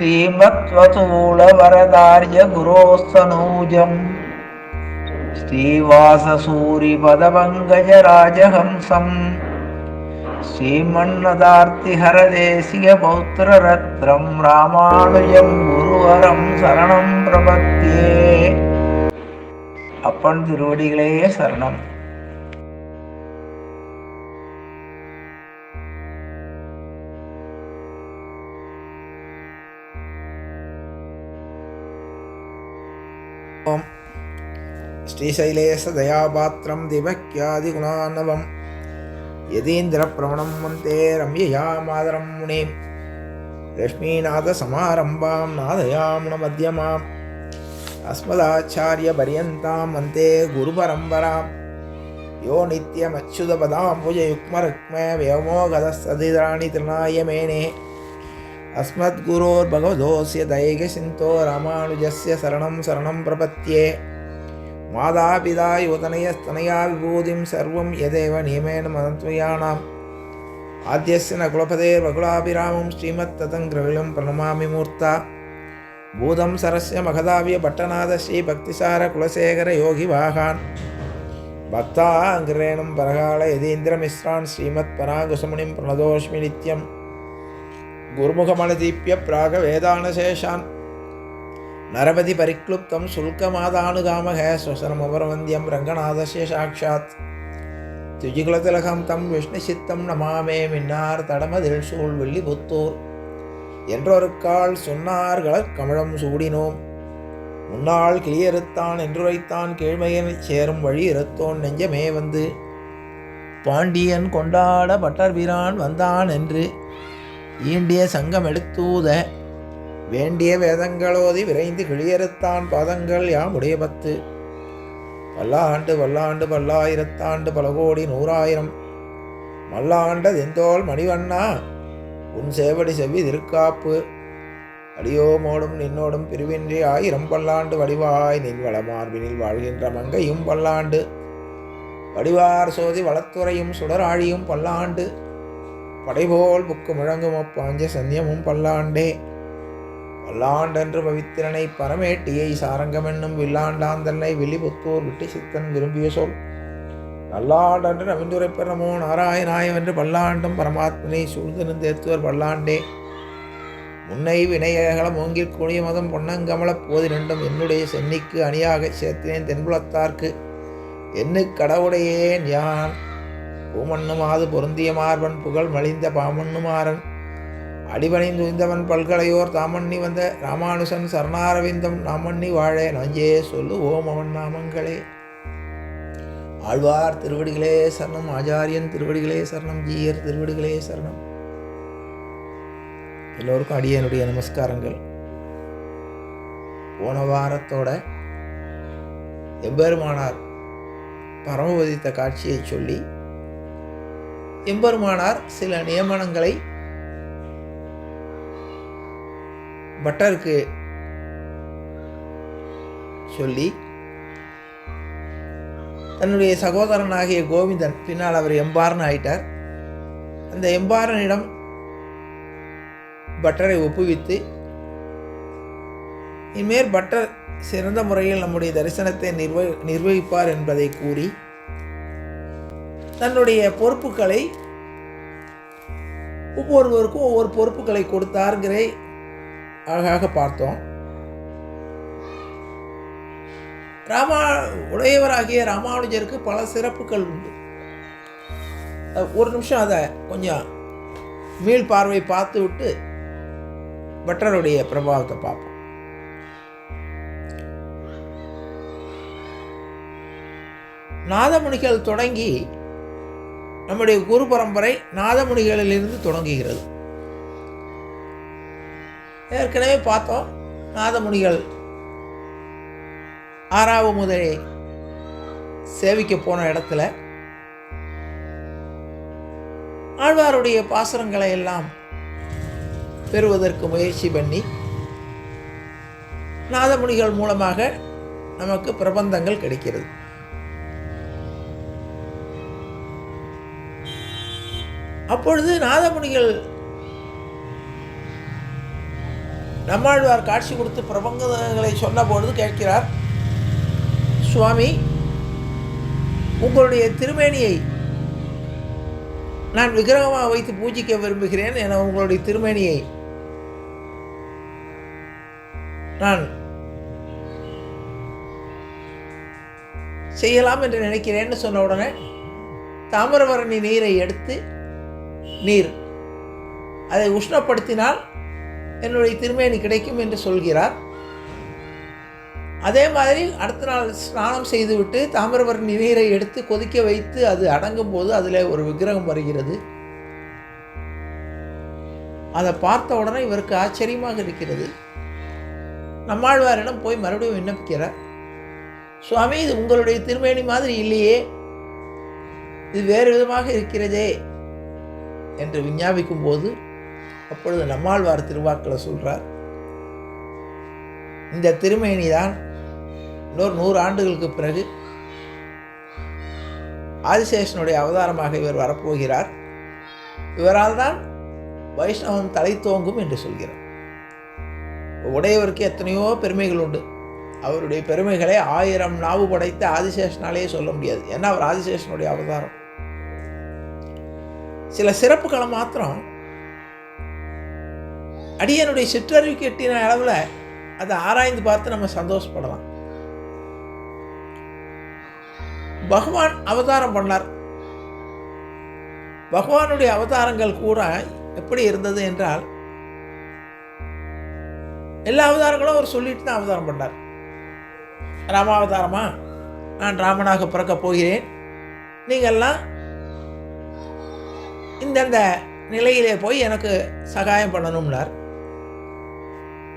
श्रीमत्वतूलवरदार्य गुरोस्तनूजम् श्रीवाससूरिपदपङ्कजराजहंसम् श्रीमन्नदार्तिहरदेशीयपौत्ररत्रं रामानुजं गुरुवरं சரணம் பிரபத்தியே அப்பன் திருவடிகளே சரணம் ஓம் श्रीशैलेशदयापात्रं दिवक्यादिगुणान्नवं यतीन्द्रप्रवणं वन्ते रम्यया मातरं मुनिं लक्ष्मीनाथसमारम्भां नादयामुणमध्यमाम् अस्मदाचार्यपर्यन्तां वन्ते गुरुपरम्परां यो नित्यमच्युतपदाम्बुजयुग्मरुक्म व्योमोगतस्तदिराणि तृणायमेने अस्मद्गुरोर्भगवतोऽस्य दैकसिन्तो रामानुजस्य शरणं शरणं प्रपद्ये मातापिता युवतनयस्तनया विभूतिं सर्वं यदेव नियमेन मन्त्वयाणाम् आद्यस्य न कुलपतेर्वकुलाभिरामं श्रीमत्ततङ्ग्रविलं प्रणमामि मूर्ता भूतं सरस्य मखदाव्य भट्टनाथ श्रीभक्तिसार कुलशेखर योगिवाहान् भक्ताङ्ग्रेणं परकाल यतीन्द्रमिश्रान् श्रीमत्पराङ्कुशमुनिं प्रणतोऽस्मि குருமுகமனுதீப்பிய பிராக வேதானசேஷான் நரபதி பரிக்ளுப்தம் சுல்கமாதானுகாமக ஸ்வசனமுபரவந்தியம் ரங்கநாதசிய சாட்சாத் திஜுகுலதிலகம் தம் விஷ்ணு சித்தம் நமாமே மின்னார் தடமதில் சூழ் வெள்ளி புத்தூர் என்றொரு கால் கமழம் சூடினோம். முன்னால் கிளியறுத்தான் என்றுரைத்தான் கீழ்மையனை சேரும் வழி இறத்தோன் நெஞ்சமே வந்து. பாண்டியன் கொண்டாட பட்டர்பிரான் வந்தான் என்று ஈண்டிய சங்கம் எடுத்தூத வேண்டிய வேதங்களோதி விரைந்து கிளியறுத்தான் பாதங்கள் யாம் உடைய பத்து. பல்லாண்டு பல்லாண்டு பல்லாயிரத்தாண்டு பல கோடி நூறாயிரம். மல்லாண்ட தெந்தோல் மணிவண்ணா? உன் சேவடி செவ்வி திருக்காப்பு. அடியோமோடும் நின்னோடும் பிரிவின்றி ஆயிரம் பல்லாண்டு வடிவாய் நின் வளமார்பினில் வாழ்கின்ற மங்கையும் பல்லாண்டு. வடிவார் சோதி வளத்துறையும் சுடராழியும் பல்லாண்டு. படைபோல் புக்கு முழங்கும் அப்பாஞ்ச சந்தியமும் பல்லாண்டே. பல்லாண்டென்று பவித்திரனை பரமேட்டியை சாரங்கமென்னும் வில்லாண்டாந்தன்னை வில்லிபுத்தூர் விட்டு சித்தன் விரும்பிய சொல். நல்லாண்டன்று நவிந்துரைப்பர் நமோ நாராயணாயம் என்று பல்லாண்டும் பரமாத்மனை சூழ்ந்திருந்தேத்துவர் பல்லாண்டே. முன்னை வினையகலம் ஓங்கில் கூடிய மதம் பொன்னங்கமலப் போதி ரெண்டும் என்னுடைய சென்னிக்கு அணியாக சேர்த்தினேன் தென்புலத்தார்க்கு. என்ன கடவுடையேன் யான் பூமண்ணுமாது பொருந்திய மார்பன் புகழ் மலிந்த பாமண்ணுமாறன். அடிபணிந்து உய்ந்தவன் பல்கலையோர் தாமண்ணி வந்த ராமானுசன் சரணாரவிந்தம் நாமண்ணி வாழே நஞ்சே சொல்லு ஓம் அவன் நாமங்களே. ஆழ்வார் திருவடிகளே சரணம் ஆச்சாரியன் திருவடிகளே சரணம் ஜீயர் திருவடிகளே சரணம். எல்லோருக்கும் அடியனுடைய நமஸ்காரங்கள். போன வாரத்தோட எம்பெருமானார் பரமபதித்த காட்சியை சொல்லி எம்பெருமானார் சில நியமனங்களை பட்டருக்கு சொல்லி தன்னுடைய சகோதரனாகிய கோவிந்தன் பின்னால் அவர் எம்பாரன் ஆயிட்டார். அந்த எம்பாரனிடம் பட்டரை ஒப்புவித்து இனிமேல் பட்டர் சிறந்த முறையில் நம்முடைய தரிசனத்தை நிர்வ நிர்வகிப்பார் என்பதை கூறி தன்னுடைய பொறுப்புகளை ஒவ்வொருவருக்கும் ஒவ்வொரு பொறுப்புகளை கொடுத்தாருங்கிறதை அழகாக பார்த்தோம். ராமா உடையவராகிய ராமானுஜருக்கு பல சிறப்புகள் உண்டு. ஒரு நிமிஷம் அதை கொஞ்சம் மீள் பார்வை பார்த்து விட்டு பட்டருடைய பிரபாவத்தை பார்ப்போம். நாதமுனிகள் தொடங்கி நம்முடைய குரு பரம்பரை நாதமுனிகளிலிருந்து தொடங்குகிறது. ஏற்கனவே பார்த்தோம் நாதமுனிகள் ஆறாவது முதலை சேவிக்க போன இடத்துல ஆழ்வாருடைய பாசுரங்களை எல்லாம் பெறுவதற்கு முயற்சி பண்ணி நாதமுனிகள் மூலமாக நமக்கு பிரபந்தங்கள் கிடைக்கிறது. அப்பொழுது நாதமுனிகள் நம்மாழ்வார் காட்சி கொடுத்து பிரபங்கங்களை சொன்னபொழுது கேட்கிறார் சுவாமி உங்களுடைய திருமேனியை நான் விக்கிரகமாக வைத்து பூஜிக்க விரும்புகிறேன் என உங்களுடைய திருமேனியை நான் செய்யலாம் என்று நினைக்கிறேன்னு சொன்ன உடனே தாமிரபரணி நீரை எடுத்து நீர். அதை உஷ்ணப்படுத்தினால் என்னுடைய திருமேனி கிடைக்கும் என்று சொல்கிறார். அதே மாதிரி அடுத்த நாள் ஸ்நானம் செய்துவிட்டு தாமிரபரணி நீரை எடுத்து கொதிக்க வைத்து அது அடங்கும் போது அதில் ஒரு விக்கிரகம் வருகிறது. அதை பார்த்த உடனே இவருக்கு ஆச்சரியமாக இருக்கிறது. நம்மாழ்வாரிடம் போய் மறுபடியும் விண்ணப்பிக்கிறார். சுவாமி இது உங்களுடைய திருமேனி மாதிரி இல்லையே. இது வேறு விதமாக இருக்கிறதே. என்று விஞ்ஞாபிக்கும் போது அப்பொழுது நம்மாழ்வார் திருவாக்களை சொல்றார் இந்த திருமேனி தான் இன்னொரு நூறு ஆண்டுகளுக்கு பிறகு ஆதிசேஷனுடைய அவதாரமாக இவர் வரப்போகிறார். இவரால் தான் வைஷ்ணவம் தலை தோங்கும் என்று சொல்கிறார். உடையவருக்கு எத்தனையோ பெருமைகள் உண்டு. அவருடைய பெருமைகளை ஆயிரம் நாவு படைத்த ஆதிசேஷனாலேயே சொல்ல முடியாது. ஏன்னா அவர் ஆதிசேஷனுடைய அவதாரம். சில சிறப்புகளை மாத்திரம் அடியனுடைய சிற்றறிவு கெட்டின அளவில் அதை ஆராய்ந்து பார்த்து நம்ம சந்தோஷப்படலாம். பகவான் அவதாரம் பண்ணார். பகவானுடைய அவதாரங்கள் கூட எப்படி இருந்தது என்றால் எல்லா அவதாரங்களும் அவர் சொல்லிட்டு தான் அவதாரம் பண்ணார். ராமாவதாரமா? நான் ராமனாக பிறக்கப் போகிறேன். நீங்கள்லாம் இந்தந்த நிலையிலே போய் எனக்கு சகாயம் பண்ணணும்னார்.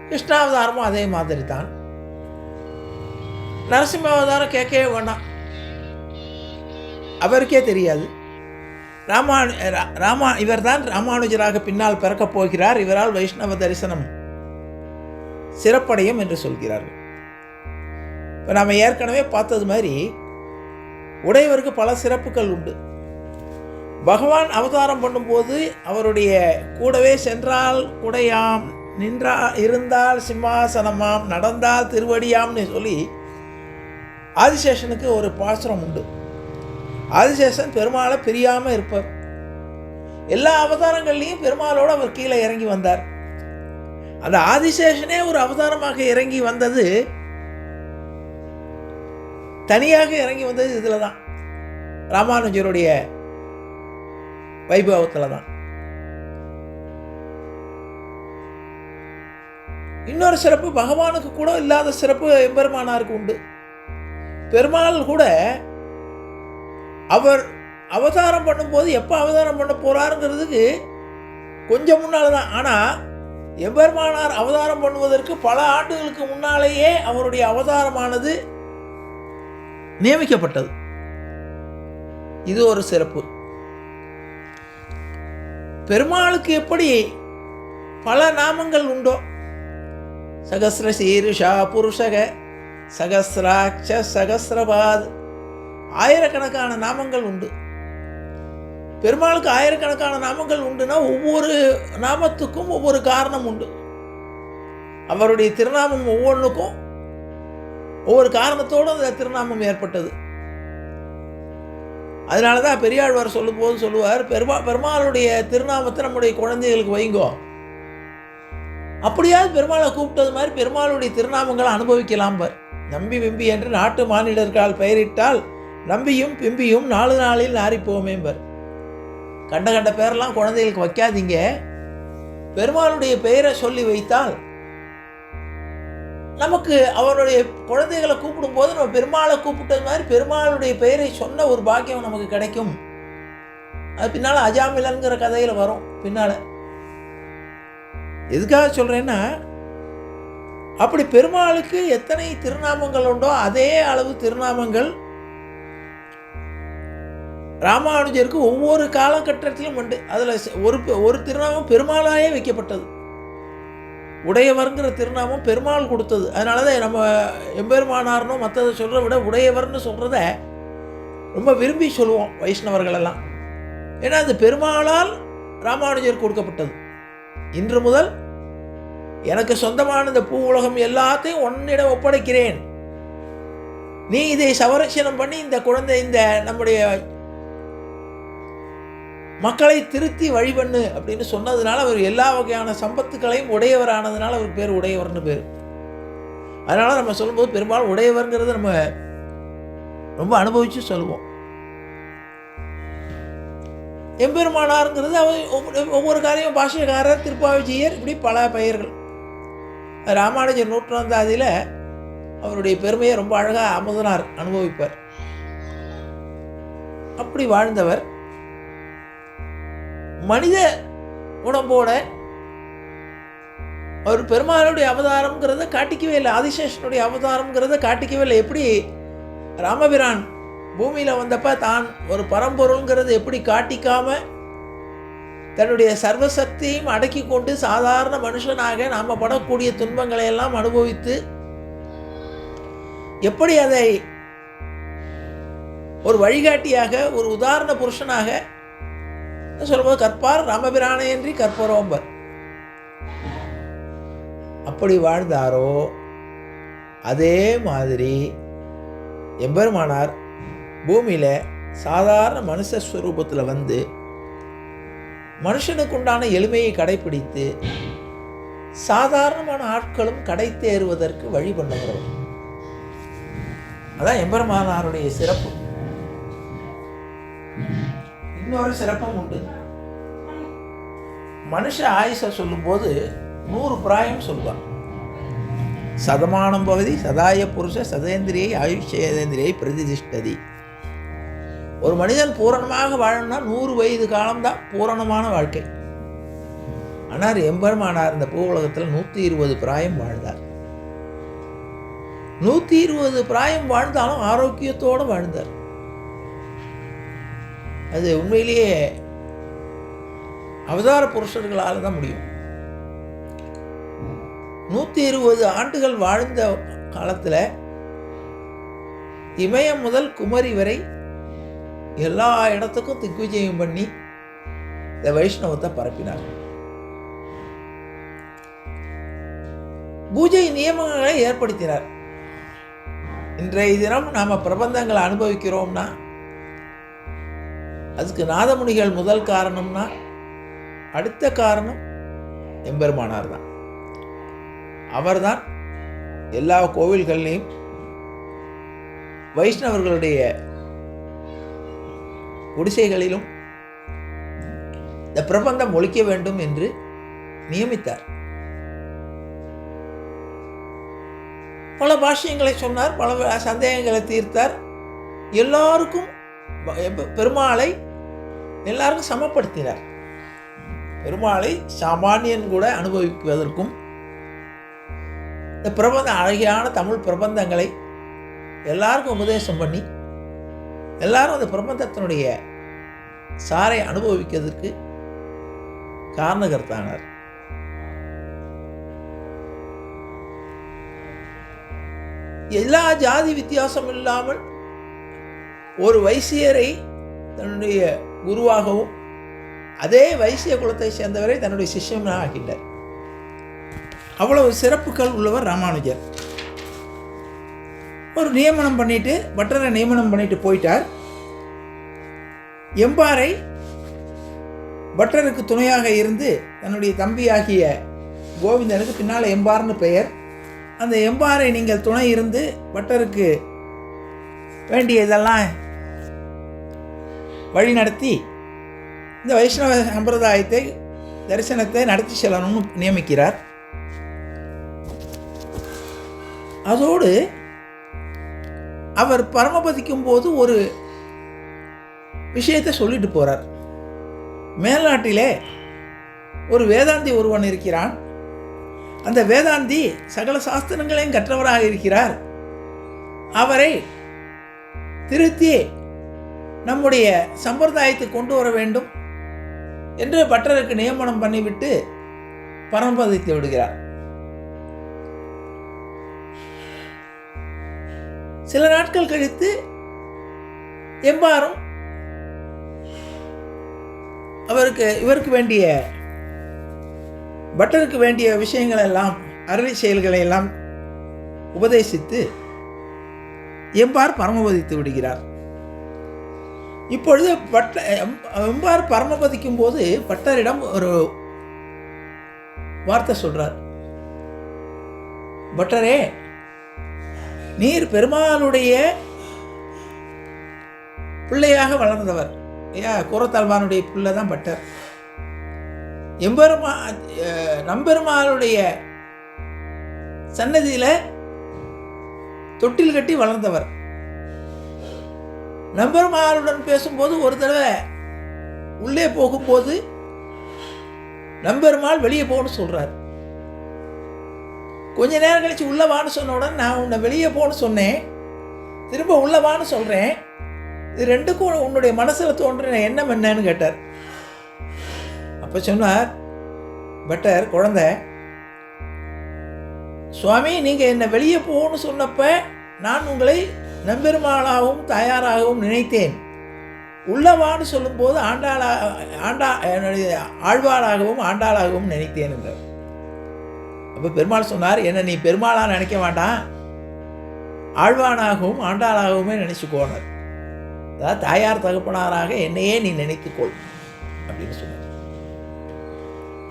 கிருஷ்ணாவதாரமும் அதே மாதிரி தான் நரசிம்மாவதாரம் கேட்கவே வேண்டாம். அவருக்கே தெரியாது. ராமானு ரா- ராமா இவர்தான் ராமானுஜராக பின்னால் பிறக்கப் போகிறார். இவரால் வைஷ்ணவ தரிசனம் சிறப்படையும் என்று சொல்கிறார்கள். இப்போ நாம் ஏற்கனவே பார்த்தது மாதிரி உடையவருக்கு பல சிறப்புகள் உண்டு. பகவான் அவதாரம் பண்ணும்போது அவருடைய கூடவே சென்றால் குடையாம் நின்றா இருந்தால் சிம்மாசனமாம் நடந்தால் திருவடியாம்னு சொல்லி ஆதிசேஷனுக்கு ஒரு பாசுரம் உண்டு. ஆதிசேஷன் பெருமாளை பிரியாமல் இருப்பார். எல்லா அவதாரங்கள்லையும் பெருமாளோடு அவர் கீழே இறங்கி வந்தார். அந்த ஆதிசேஷனே ஒரு அவதாரமாக இறங்கி வந்தது தனியாக இறங்கி வந்தது இதில் தான் ராமானுஜருடைய வைபவத்தில் தான். இன்னொரு சிறப்பு பகவானுக்கு கூட இல்லாத சிறப்பு எம்பெருமானாருக்கு உண்டு. பெருமாள் கூட அவர் அவதாரம் பண்ணும்போது எப்போ அவதாரம் பண்ண போறாருங்கிறதுக்கு கொஞ்சம் முன்னால் தான் ஆனால் எம்பெருமானார் அவதாரம் பண்ணுவதற்கு பல ஆண்டுகளுக்கு முன்னாலேயே அவருடைய அவதாரமானது நியமிக்கப்பட்டது. இது ஒரு சிறப்பு. பெருமாளுக்கு எப்படி பல நாமங்கள் உண்டோ? சகசிர சீருஷா புருஷக சகசிராட்ச சகசிரபாத் ஆயிரக்கணக்கான நாமங்கள் உண்டு. பெருமாளுக்கு ஆயிரக்கணக்கான நாமங்கள் உண்டுனா ஒவ்வொரு நாமத்துக்கும் ஒவ்வொரு காரணம் உண்டு. அவருடைய திருநாமம் ஒவ்வொன்றுக்கும் ஒவ்வொரு காரணத்தோடு அந்த திருநாமம் ஏற்பட்டது. அதனால தான் பெரியாழ்வார் சொல்லும்போது சொல்லுவார் பெருமா பெருமாளுடைய திருநாமத்தை நம்முடைய குழந்தைகளுக்கு வைங்கோ. அப்படியாவது பெருமாளை கூப்பிட்டது மாதிரி பெருமாளுடைய திருநாமங்களை அனுபவிக்கலாம் பார். நம்பி விம்பி என்று நாட்டு மாநிலர்களால் பெயரிட்டால் நம்பியும் பிம்பியும் நாலு நாளில் நாரிப்போமே பார். கண்ட கண்ட பேரெல்லாம் குழந்தைகளுக்கு வைக்காதீங்க. பெருமாளுடைய பெயரை சொல்லி வைத்தால் நமக்கு அவருடைய குழந்தைகளை கூப்பிடும்போது நம்ம பெருமாளை கூப்பிட்டது மாதிரி பெருமாளுடைய பெயரை சொன்ன ஒரு பாக்கியம் நமக்கு கிடைக்கும். அது பின்னால் அஜாமிலங்கிற கதையில் வரும். பின்னால். எதுக்காக சொல்கிறேன்னா அப்படி பெருமாளுக்கு எத்தனை திருநாமங்கள் உண்டோ அதே அளவு திருநாமங்கள் ராமானுஜருக்கு ஒவ்வொரு காலகட்டத்திலும் உண்டு. அதில் ஒரு ஒரு திருநாமம் பெருமாளாயே வைக்கப்பட்டது. உடையவர்ங்கிற திருநாமம் பெருமாள் கொடுத்தது. அதனால தான் நம்ம எம்பெருமானார்னோ மற்றதை சொல்கிறத விட உடையவர்னு சொல்கிறத ரொம்ப விரும்பி சொல்லுவோம் வைஷ்ணவர்களெல்லாம். ஏன்னா அது பெருமாளால் ராமானுஜர் கொடுக்கப்பட்டது. இன்று முதல் எனக்கு சொந்தமான இந்த பூ உலகம் எல்லாத்தையும் உன்னிடம் ஒப்படைக்கிறேன். நீ இதை சவரட்சணம் பண்ணி இந்த குழந்தை இந்த நம்முடைய மக்களை திருத்தி வழிபண்ணு அப்படின்னு சொன்னதுனால அவர் எல்லா வகையான சம்பத்துக்களையும் உடையவரானதுனால அவர் பேர் உடையவர்னு பேர். அதனால நம்ம சொல்லும்போது பெரும்பாலும் உடையவர்ங்கிறத நம்ம ரொம்ப அனுபவிச்சு சொல்லுவோம். எம்பெருமானாருங்கிறது அவர் ஒவ்வொரு- காரியம் பாஷ்யக்காரர் திருப்பாவிச்சியர் இப்படி பல பெயர்கள். ராமானுஜர் நூற்றாந்தாதியில் அவருடைய பெருமையை ரொம்ப அழகாக அமுதனார் அனுபவிப்பார். அப்படி வாழ்ந்தவர். மனித உடம்போட அவர் பெருமாளுடைய அவதாரம்ங்கிறத காட்டிக்கவே இல்லை. ஆதிசேஷனுடைய அவதாரம்ங்கிறத காட்டிக்கவே இல்லை. எப்படி ராமபிரான் பூமியில் வந்தப்ப தான் ஒரு பரம்பொருள்ங்கிறது எப்படி காட்டிக்காம தன்னுடைய சர்வசக்தியையும் அடக்கி கொண்டு சாதாரண மனுஷனாக நாம் படக்கூடிய துன்பங்களை எல்லாம் அனுபவித்து எப்படி அதை ஒரு வழிகாட்டியாக ஒரு உதாரண புருஷனாக சொல்லும்போது கற்பார் ராமபிரானையன்றி கற்பரோம்பர். அப்படி வாழ்ந்தாரோ அதே மாதிரி எம்பெருமானார் பூமியில் சாதாரண மனுஷ ஸ்வரூபத்தில் வந்து மனுஷனுக்குண்டான எளிமையை கடைப்பிடித்து சாதாரணமான ஆட்களும் கடை தேறுவதற்கு வழி பண்ணுகிறோம் அதான் எம்பெருமானாருடைய சிறப்பு. இன்னொரு சிறப்பும் உண்டு. மனுஷ ஆயுச சொல்லும்போது நூறு பிராயம் சொல்லுவான் சதமானம் பகுதி சதாய புருஷ சதேந்திரியை ஆயுஷேந்திரியை பிரதிதிஷ்டதி ஒரு மனிதன் பூரணமாக வாழணும்னா நூறு வயது காலம்தான் பூரணமான வாழ்க்கை. ஆனால் எம்பெருமானார் இந்த பூ உலகத்தில் நூற்றி இருபது பிராயம் வாழ்ந்தார். நூற்றி இருபது பிராயம் வாழ்ந்தாலும் ஆரோக்கியத்தோடு வாழ்ந்தார். அது உண்மையிலேயே அவதார புருஷர்களால் தான் முடியும். நூற்றி இருபது ஆண்டுகள் வாழ்ந்த காலத்தில் இமயம் முதல் குமரி வரை எல்லா இடத்துக்கும் திக்விஜயம் பண்ணி இந்த வைஷ்ணவத்தை பரப்பினார் பூஜை நியமங்களை ஏற்படுத்தினார். இன்றைய தினம் நாம் பிரபந்தங்களை அனுபவிக்கிறோம்னா அதுக்கு நாதமுனிகள் முதல் காரணம்னா அடுத்த காரணம் எம்பெருமானார் தான். அவர்தான் எல்லா கோவில்கள்லையும் வைஷ்ணவர்களுடைய குடிசைகளிலும் இந்த பிரபந்தம் ஒழிக்க வேண்டும் என்று நியமித்தார். பல பாஷ்யங்களை சொன்னார் பல சந்தேகங்களை தீர்த்தார். எல்லாருக்கும் பெருமாளை எல்லாருக்கும் சமப்படுத்தினார். பெருமாளை சாமானியன் கூட அனுபவிப்பதற்கும் இந்த பிரபந்த அழகியான தமிழ் பிரபந்தங்களை எல்லாருக்கும் உபதேசம் பண்ணி எல்லாரும் அந்த பிரபந்தத்தினுடைய சாரை அனுபவிக்கிறதுக்கு காரணகர்த்தானார். எல்லா ஜாதி வித்தியாசம் இல்லாமல் ஒரு வைசியரை தன்னுடைய குருவாகவும் அதே வைசிய குலத்தை சேர்ந்தவரை தன்னுடைய சிஷ்யனாக ஆக்கிட்டார் அவ்வளவு சிறப்புகள் உள்ளவர் ராமானுஜர். ஒரு நியமனம் பண்ணிட்டு பட்டரை நியமனம் பண்ணிட்டு போயிட்டார். எம்பாரை பட்டருக்கு துணையாக இருந்து தன்னுடைய தம்பியாகிய கோவிந்தனுக்கு பின்னால் எம்பார்னு பெயர். அந்த எம்பாரை நீங்கள் துணை இருந்து பட்டருக்கு வேண்டியதெல்லாம் நடத்தி இந்த வைஷ்ணவ சம்பிரதாயத்தை தரிசனத்தை நடத்தி செல்லணும்னு நியமிக்கிறார். அதோடு அவர் பரமபதிக்கும் போது ஒரு விஷயத்தை சொல்லிட்டு போகிறார் மேல்நாட்டிலே ஒரு வேதாந்தி ஒருவன் இருக்கிறான். அந்த வேதாந்தி சகல சாஸ்திரங்களையும் கற்றவராக இருக்கிறார். அவரை திருத்தி நம்முடைய சம்பிரதாயத்தை கொண்டு வர வேண்டும் என்று பட்டருக்கு நியமனம் பண்ணிவிட்டு பரம்பதித்து விடுகிறார். சில நாட்கள் கழித்து எம்பாரும் அவருக்கு இவருக்கு வேண்டிய பட்டருக்கு வேண்டிய விஷயங்கள் எல்லாம் அருளி செயல்களை எல்லாம் உபதேசித்து எம்பார் பரமபதித்து விடுகிறார். இப்பொழுது பட்ட எம்பார் பரமபதிக்கும் போது பட்டரிடம் ஒரு வார்த்தை சொல்றார். பட்டரே நீர் பெருமாளுடைய பிள்ளையாக வளர்ந்தவர். ஐயா கூரத்தாழ்வானுடைய பிள்ளை தான் பட்டர். எம்பெருமா நம்பெருமாளுடைய சன்னதியில தொட்டில் கட்டி வளர்ந்தவர். நம்பெருமாளுடன் பேசும்போது ஒரு தடவை உள்ளே போகும்போது நம்பெருமாள் வெளியே போகணும்னு சொல்கிறார் கொஞ்ச நேரம் கழிச்சு உள்ளவான்னு சொன்ன உடனே நான் உன்னை வெளியே போகணும்னு சொன்னேன். திரும்ப உள்ளவான்னு வான்னு இது ரெண்டுக்கும் உன்னுடைய மனசில் தோன்றின எண்ணம் என்னன்னு கேட்டார். அப்போ சொன்னார் பட்டர் குழந்த சுவாமி நீங்கள் என்னை வெளியே போகணும்னு சொன்னப்ப நான் உங்களை நம்பெருமாளாகவும் தாயாராகவும் நினைத்தேன். உள்ளவான்னு சொல்லும்போது ஆண்டாளா ஆண்டா என்னுடைய ஆழ்வாளாகவும் ஆண்டாளாகவும் நினைத்தேன் என்றார். அப்போ பெருமாள் சொன்னார் என்ன நீ பெருமாளாக நினைக்க வேண்டாம் ஆழ்வானாகவும் ஆண்டாளாகவுமே நினச்சிக்கோனர் அதாவது தாயார் தகப்பனாராக என்னையே நீ நினைத்துக்கொள் அப்படின்னு சொன்னார்.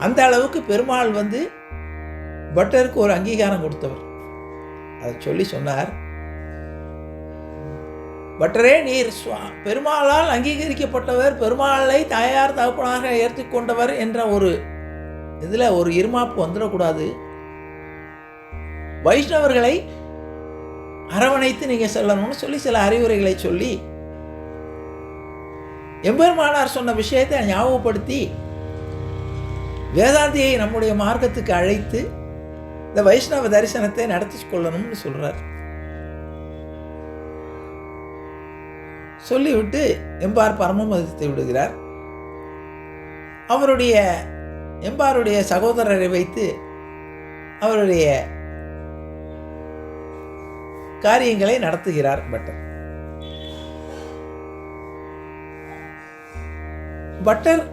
அந்த அளவுக்கு பெருமாள் வந்து பட்டருக்கு ஒரு அங்கீகாரம் கொடுத்தவர். அதை சொல்லி சொன்னார் பட்டரே நீர் சுவா- பெருமாளால் அங்கீகரிக்கப்பட்டவர் பெருமாளை தாயார் தகப்பனாக ஏற்றுக்கொண்டவர் என்ற ஒரு இதில் ஒரு இருமாப்பு வந்துடக்கூடாது. வைஷ்ணவர்களை அரவணைத்து நீங்கள் செல்லணும்னு சொல்லி சில அறிவுரைகளை சொல்லி எம்பெருமானார் சொன்ன விஷயத்தை ஞாபகப்படுத்தி வேதாந்தியை நம்முடைய மார்க்கத்துக்கு அழைத்து இந்த வைஷ்ணவ தரிசனத்தை நடத்தி கொள்ளணும்னு சொல்கிறார் சொல்லிவிட்டு எம்பார் பரமமதித்து விடுகிறார். அவருடைய எம்பாருடைய சகோதரரை வைத்து அவருடைய காரியங்களை நடத்துகிறார் பட்டர். பட்டர்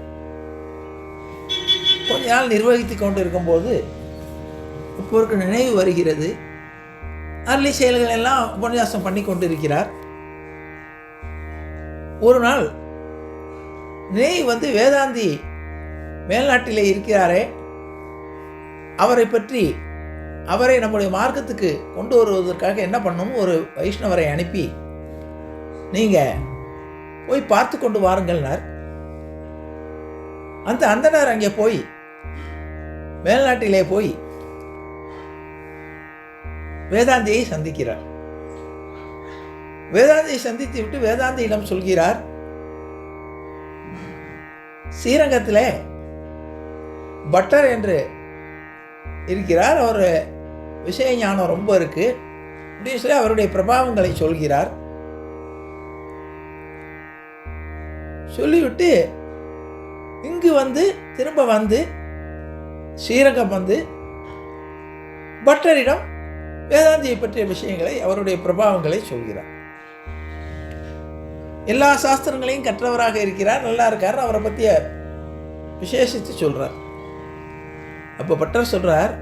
கொஞ்ச நாள் நிர்வகித்து கொண்டிருக்கும் போது இப்போ நினைவு வருகிறது. அருளி செயல்கள் எல்லாம் உபன்யாசம் பண்ணி கொண்டு இருக்கிறார் ஒரு நாள் நெய் வந்து வேதாந்தி மேல்நாட்டிலே இருக்கிறாரே? அவரை பற்றி அவரை நம்முடைய மார்க்கத்துக்கு கொண்டு வருவதற்காக என்ன பண்ணணும் ஒரு வைஷ்ணவரை அனுப்பி நீங்கள் போய் பார்த்து கொண்டு வாருங்கள்னார். அந்த அந்தனர் அங்கே போய் மேல்நாட்டிலே போய் வேதாந்தியை சந்திக்கிறார். வேதாந்தியை சந்தித்து விட்டு வேதாந்தியிடம் சொல்கிறார் ஸ்ரீரங்கத்தில் பட்டர் என்று இருக்கிறார். அவர் விஷய ஞானம் ரொம்ப இருக்கு. அப்படின்னு சொல்லி அவருடைய பிரபாவங்களை சொல்கிறார். சொல்லிவிட்டு இங்கு வந்து திரும்ப வந்து ஸ்ரீரங்கம் வந்து பட்டரிடம் வேதாந்தியை பற்றிய விஷயங்களை அவருடைய பிரபாவங்களை சொல்கிறார். எல்லா சாஸ்திரங்களையும் கற்றவராக இருக்கிறார் நல்லா இருக்கார் அவரை பற்றிய விசேஷித்து சொல்கிறார் அப்போ பட்டர் சொல்றார்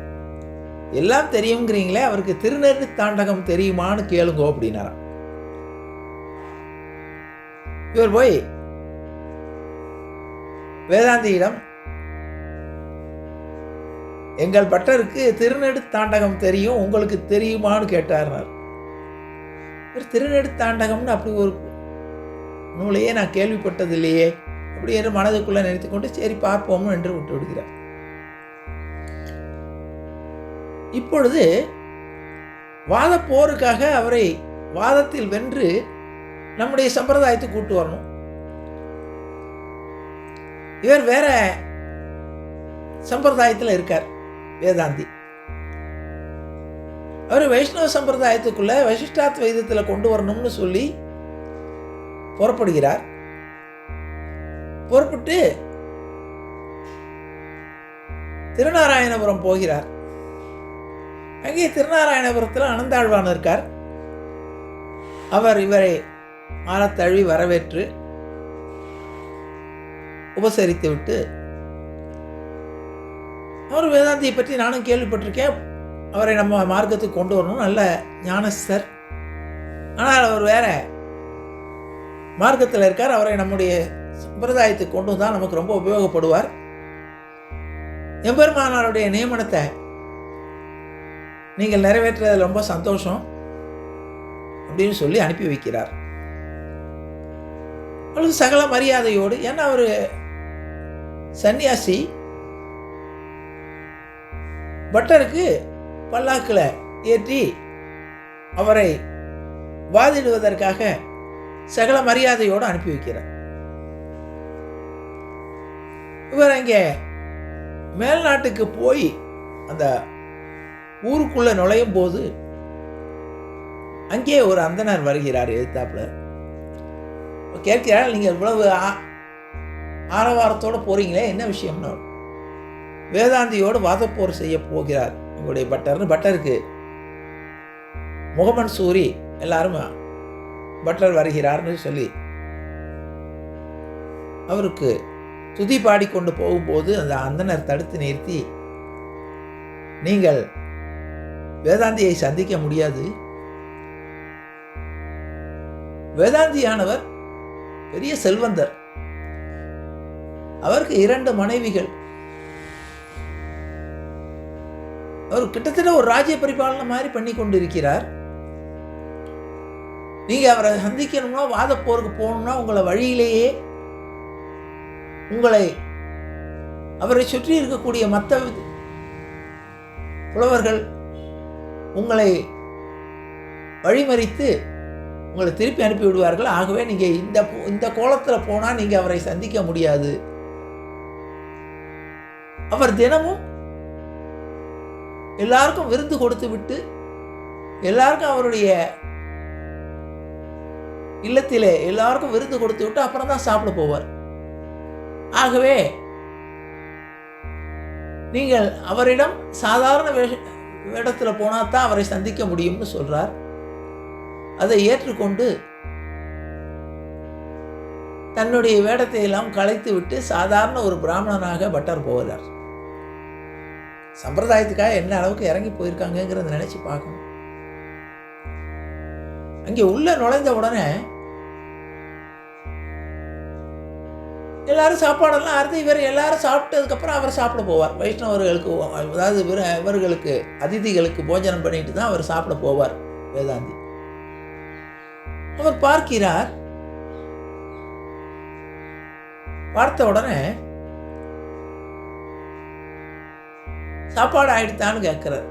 எல்லாம் தெரியுங்கிறீங்களே அவருக்கு திருநெறி தாண்டகம் தெரியுமான்னு கேளுங்கோ அப்படின்னாராம். இவர் போய் வேதாந்தியிடம் எங்கள் பட்டருக்கு திருநெடுத்தாண்டகம் தெரியும் உங்களுக்கு தெரியுமான்னு கேட்டார்னார் இவர் திருநெடுத்தாண்டகம்னு அப்படி ஒரு நூலையே நான் கேள்விப்பட்டதில்லையே. அப்படி என்று மனதுக்குள்ளே நினைத்து கொண்டு சரி பார்ப்போம் என்று விட்டு விடுகிறார். இப்பொழுது வாத போருக்காக அவரை வாதத்தில் வென்று நம்முடைய சம்பிரதாயத்தை கூட்டு வரணும். இவர் வேற சம்பிரதாயத்தில் இருக்கார் வேதாந்தி. அவர் வைஷ்ணவ சம்பிரதாயத்துக்குள்ள வசிஷ்டாத் வைதத்தில் கொண்டு வரணும்னு சொல்லி புறப்படுகிறார். புறப்பட்டு திருநாராயணபுரம் போகிறார். அங்கே திருநாராயணபுரத்தில் அனந்தாழ்வான் இருக்கார். அவர் இவரை மாலத்தழுவி வரவேற்று உபசரித்து விட்டு அவர் வேதாந்தியை பற்றி நானும் கேள்விப்பட்டிருக்கேன். அவரை நம்ம மார்க்கத்துக்கு கொண்டு வரணும். நல்ல ஞானஸ்தர். ஆனால் அவர் வேற மார்க்கத்தில் இருக்கார். அவரை நம்முடைய சம்பிரதாயத்துக்கு கொண்டு வந்தால் நமக்கு ரொம்ப உபயோகப்படுவார். எம்பெருமானாருடைய நியமனத்தை நீங்கள் நிறைவேற்றுறது ரொம்ப சந்தோஷம் அப்படின்னு சொல்லி அனுப்பி வைக்கிறார். அவளுக்கு சகல மரியாதையோடு ஏன்னா அவர் சன்னியாசி பட்டருக்கு பல்லாக்கில் ஏற்றி அவரை வாதிடுவதற்காக சகல மரியாதையோடு அனுப்பி வைக்கிறார். இவர் அங்கே மேல்நாட்டுக்கு போய் அந்த ஊருக்குள்ள நுழையும் போது அங்கே ஒரு அந்தனர் வருகிறார் எதிர்த்தாப்புல கேட்கிறார் நீங்கள் இவ்வளவு ஆ- ஆரவாரத்தோட போறீங்களே என்ன விஷயம்னா? வேதாந்தியோடு வாதப்போர் செய்ய போகிறார். உங்களுடைய பட்டர்னு பட்டருக்கு முகமன் சூரி எல்லாரும் பட்லர் வருகிறார்னு சொல்லி அவருக்கு துதி பாடிக்கொண்டு போகும்போது அந்த அந்தனர் தடுத்து நிறுத்தி நீங்கள் வேதாந்தியை சந்திக்க முடியாது. வேதாந்தியானவர் பெரிய செல்வந்தர். அவருக்கு இரண்டு மனைவிகள். அவர் கிட்டத்தட்ட ஒரு ராஜ்ய பரிபாலனை மாதிரி பண்ணி கொண்டிருக்கிறார் நீங்கள் அவரை சந்திக்கணும்னா வாதப்போருக்கு போகணும்னா உங்களை வழியிலேயே உங்களை அவரை சுற்றி இருக்கக்கூடிய மற்ற புலவர்கள் உங்களை வழிமறித்து உங்களை திருப்பி அனுப்பி விடுவார்கள் ஆகவே நீங்கள் இந்த இந்த கோலத்தில் போனால் நீங்கள் அவரை சந்திக்க முடியாது. அவர் தினமும் எல்லாருக்கும் விருந்து கொடுத்து விட்டு எல்லாருக்கும் அவருடைய இல்லத்திலே எல்லாருக்கும் விருந்து கொடுத்து விட்டு அப்புறம் தான் சாப்பிட போவார். ஆகவே நீங்கள் அவரிடம் சாதாரண வேஷ வேடத்தில் போனால் தான் அவரை சந்திக்க முடியும்னு சொல்றார். அதை ஏற்றுக்கொண்டு தன்னுடைய வேடத்தை எல்லாம் களைத்து விட்டு சாதாரண ஒரு பிராமணனாக பட்டர் போகிறார். சம்பிரதாயத்துக்காக என்ன அளவுக்கு இறங்கி போயிருக்காங்கங்கிறத நினைச்சு பார்க்கணும். அங்கே உள்ள நுழைந்த உடனே எல்லாரும் சாப்பாடெல்லாம் அறுத்து இவர் எல்லாரும் சாப்பிட்டதுக்கப்புறம் அவர் சாப்பிட போவார். வைஷ்ணவர்களுக்கு அதாவது இவர் இவர்களுக்கு அதிதிகளுக்கு போஜனம் பண்ணிட்டு தான் அவர் சாப்பிட போவார் வேதாந்தி. அவர் பார்க்கிறார். பார்த்த உடனே சாப்பாடு ஆயிடுத்தான்னு கேட்கிறார்.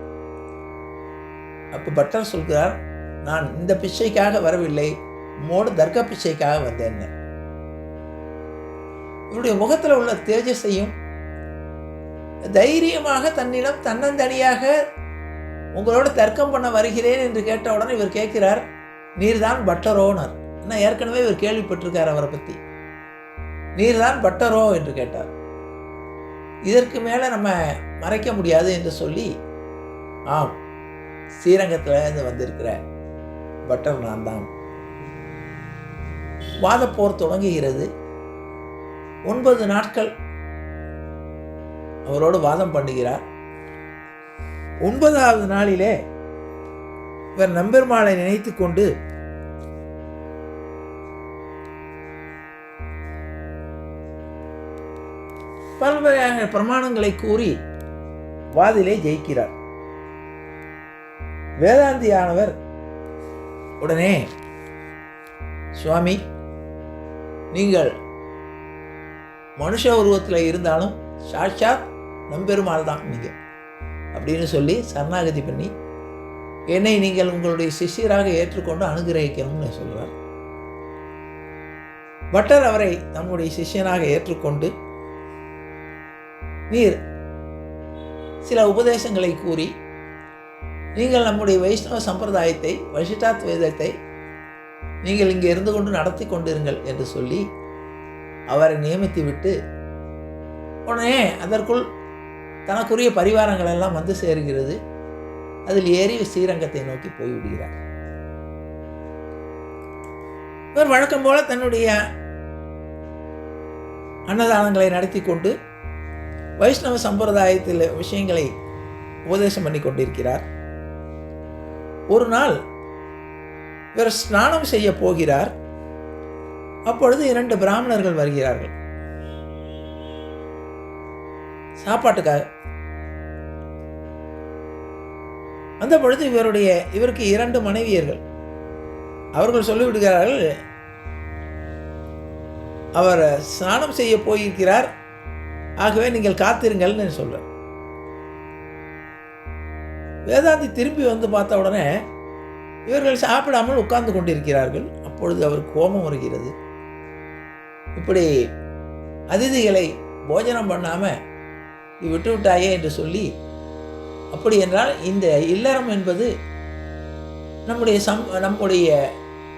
அப்போ பட்டர் சொல்கிறார் நான் இந்த பிச்சைக்காக வரவில்லை உம்மோடு தர்க்க பிச்சைக்காக வந்தேன் இவருடைய முகத்தில் உள்ள தேஜஸையும் தைரியமாக தன்னிடம் தன்னந்தனியாக உங்களோட தர்க்கம் பண்ண வருகிறேன் என்று கேட்ட உடனே இவர் கேட்கிறார் நீர்தான் பட்டரோனர். என்ன ஏற்கனவே இவர் கேள்விப்பட்டிருக்கார் அவரை பற்றி நீர்தான் பட்டரோ என்று கேட்டார். இதற்கு மேலே நம்ம மறைக்க முடியாது என்று சொல்லி ஆம் ஸ்ரீரங்கத்தில் இருந்து வந்திருக்கிறேன். பட்டர் நான் தான். வாதப்போர் தொடங்குகிறது ஒன்பது நாட்கள் அவரோடு வாதம் பண்ணுகிறார். ஒன்பதாவது நாளிலே இவர் நம்பெருமாளை நினைத்து கொண்டு பல்வகையான பிரமாணங்களை கூறி வாதிலே ஜெயிக்கிறார். வேதாந்தியானவர் உடனே சுவாமி நீங்கள் மனுஷ உருவத்தில் இருந்தாலும் சாட்சாத் நம்பெருமாள் தான் நீங்கள் அப்படின்னு சொல்லி சரணாகதி பண்ணி என்னை நீங்கள் உங்களுடைய சிஷ்யராக ஏற்றுக்கொண்டு அனுகிரகிக்கணும்னு சொல்கிறார் பட்டர் அவரை தம்முடைய சிஷ்யனாக ஏற்றுக்கொண்டு நீர் சில உபதேசங்களை கூறி நீங்கள் நம்முடைய வைஷ்ணவ சம்பிரதாயத்தை வசிஷ்டாத் வேதத்தை நீங்கள் இங்கே இருந்து கொண்டு நடத்தி கொண்டிருங்கள் என்று சொல்லி அவரை நியமித்து விட்டு உடனே அதற்குள் தனக்குரிய பரிவாரங்கள் எல்லாம் வந்து சேருகிறது. அதில் ஏறி ஸ்ரீரங்கத்தை நோக்கி போய்விடுகிறார் இவர் வழக்கம் போல தன்னுடைய அன்னதானங்களை நடத்தி கொண்டு வைஷ்ணவ சம்பிரதாயத்தில் விஷயங்களை உபதேசம் பண்ணி கொண்டிருக்கிறார் ஒரு நாள் இவர் ஸ்நானம் செய்ய போகிறார். அப்பொழுது இரண்டு பிராமணர்கள் வருகிறார்கள். சாப்பாட்டுக்காக. அந்த பொழுது இவருடைய இவருக்கு இரண்டு மனைவியர்கள். அவர்கள் சொல்லிவிடுகிறார்கள் அவர் ஸ்நானம் செய்ய போயிருக்கிறார். ஆகவே நீங்கள் காத்திருங்கள்னு சொல்கிறார் வேதாந்தி திரும்பி வந்து பார்த்த உடனே இவர்கள் சாப்பிடாமல் உட்கார்ந்து கொண்டிருக்கிறார்கள். அப்பொழுது அவர் கோபம் வருகிறது. இப்படி அதிதிகளை போஜனம் பண்ணாமல் நீ விட்டு விட்டாயே என்று சொல்லி அப்படி என்றால் இந்த இல்லறம் என்பது நம்முடைய சம் நம்முடைய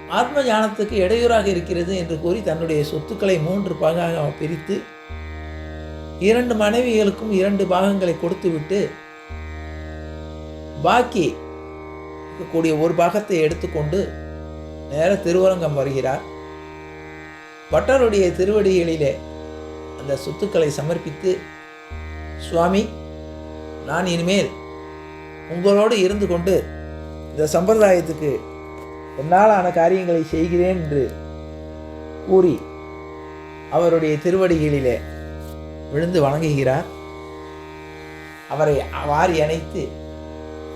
ஆத்ம ஞானத்துக்கு இடையூறாக இருக்கிறது என்று கூறி தன்னுடைய சொத்துக்களை மூன்று பாகாக பிரித்து இரண்டு மனைவிகளுக்கும் இரண்டு பாகங்களை கொடுத்துவிட்டு பாக்கி இருக்கக்கூடிய ஒரு பாகத்தை எடுத்துக்கொண்டு நேர திருவரங்கம் வருகிறார். பட்டருடைய திருவடிகளிலே அந்த சொத்துக்களை சமர்ப்பித்து சுவாமி நான் இனிமேல் உங்களோடு இருந்து கொண்டு இந்த சம்பிரதாயத்துக்கு என்னாலான காரியங்களை செய்கிறேன் என்று கூறி அவருடைய திருவடிகளிலே விழுந்து வணங்குகிறார். அவரை வாரி அணைத்து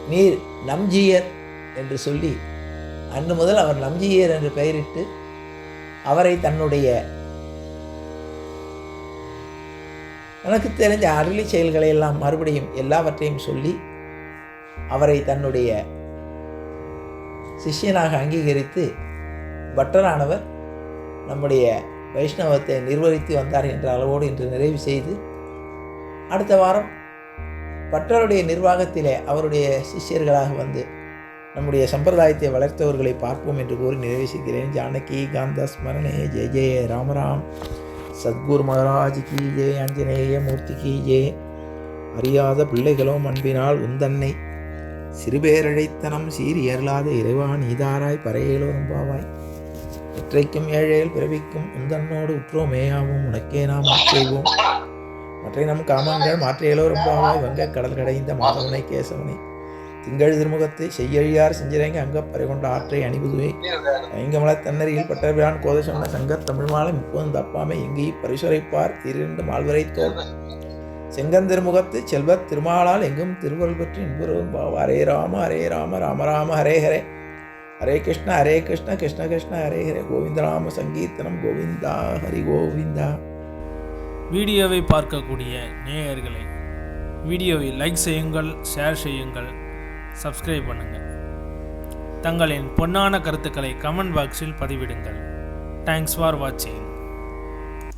நீர் நம்ஜியர் என்று சொல்லி அன்று முதல் அவர் நம்ஜியர் என்று பெயரிட்டு அவரை தன்னுடைய எனக்கு தெரிஞ்ச அருளி செயல்களை எல்லாம் மறுபடியும் எல்லாவற்றையும் சொல்லி அவரை தன்னுடைய சிஷ்யனாக அங்கீகரித்து பட்டரானவர் நம்முடைய வைஷ்ணவத்தை நிர்வகித்து வந்தார் என்ற அளவோடு இன்று நிறைவு செய்து அடுத்த வாரம் பட்டருடைய நிர்வாகத்திலே அவருடைய சிஷ்யர்களாக வந்து நம்முடைய சம்பிரதாயத்தை வளர்த்தவர்களை பார்ப்போம் என்று கூறி நிறைவு செய்கிறேன். ஜானகி காந்த ஸ்மரணே ஜெய ஜெய ராமராம் சத்குரு மகாராஜ் கி ஜே ஆஞ்சநேய மூர்த்தி கி ஜெய அறியாத பிள்ளைகளும் அன்பினால் உந்தன்னை சிறுபேரழைத்தனம் சீர் அருளாத இறைவா நீதாராய் பறையேலோரும் பாவாய் இற்றைக்கும் ஏழையில் பிறவிக்கும் உந்தன்னோடு உற்றோமேயாவும் உனக்கே நாம் செய்வோம் மற்றை நம் காமங்கள் மாற்றியலோரும் பாவாய் வங்க கடல் கடைந்த மாதவனை கேசவனை. திங்கள் திருமுகத்தை செய்யழியார் செஞ்சிறங்கி அங்க பறிகொண்ட ஆற்றை அணிபுதுவை ஐங்கமல தன்னறியில் பட்டபிரான் கோதை சொன்ன சங்க தமிழ் மாலை முப்பதும் தப்பாமை எங்கேயும் பரிசுரைப்பார் திரண்டு மால்வரை தோல். செங்கந்திருமுகத்து செல்வ திருமாலால் எங்கும் திருவருள் பற்றி இன்புறவும் பாவ ஹரே ராம ஹரே ராம ராம ராம ஹரே ஹரே. ஹரே கிருஷ்ண ஹரே கிருஷ்ண கிருஷ்ண கிருஷ்ண ஹரே ஹரே. கோவிந்தராம சங்கீர்த்தனம் கோவிந்தா ஹரி கோவிந்தா. வீடியோவை பார்க்கக்கூடிய நேயர்களை வீடியோவை லைக் செய்யுங்கள் ஷேர் செய்யுங்கள் சப்ஸ்கிரைப் பண்ணுங்கள் தங்களின் பொன்னான கருத்துக்களை கமெண்ட் பாக்ஸில் பதிவிடுங்கள். தேங்க்ஸ் ஃபார் வாட்சிங்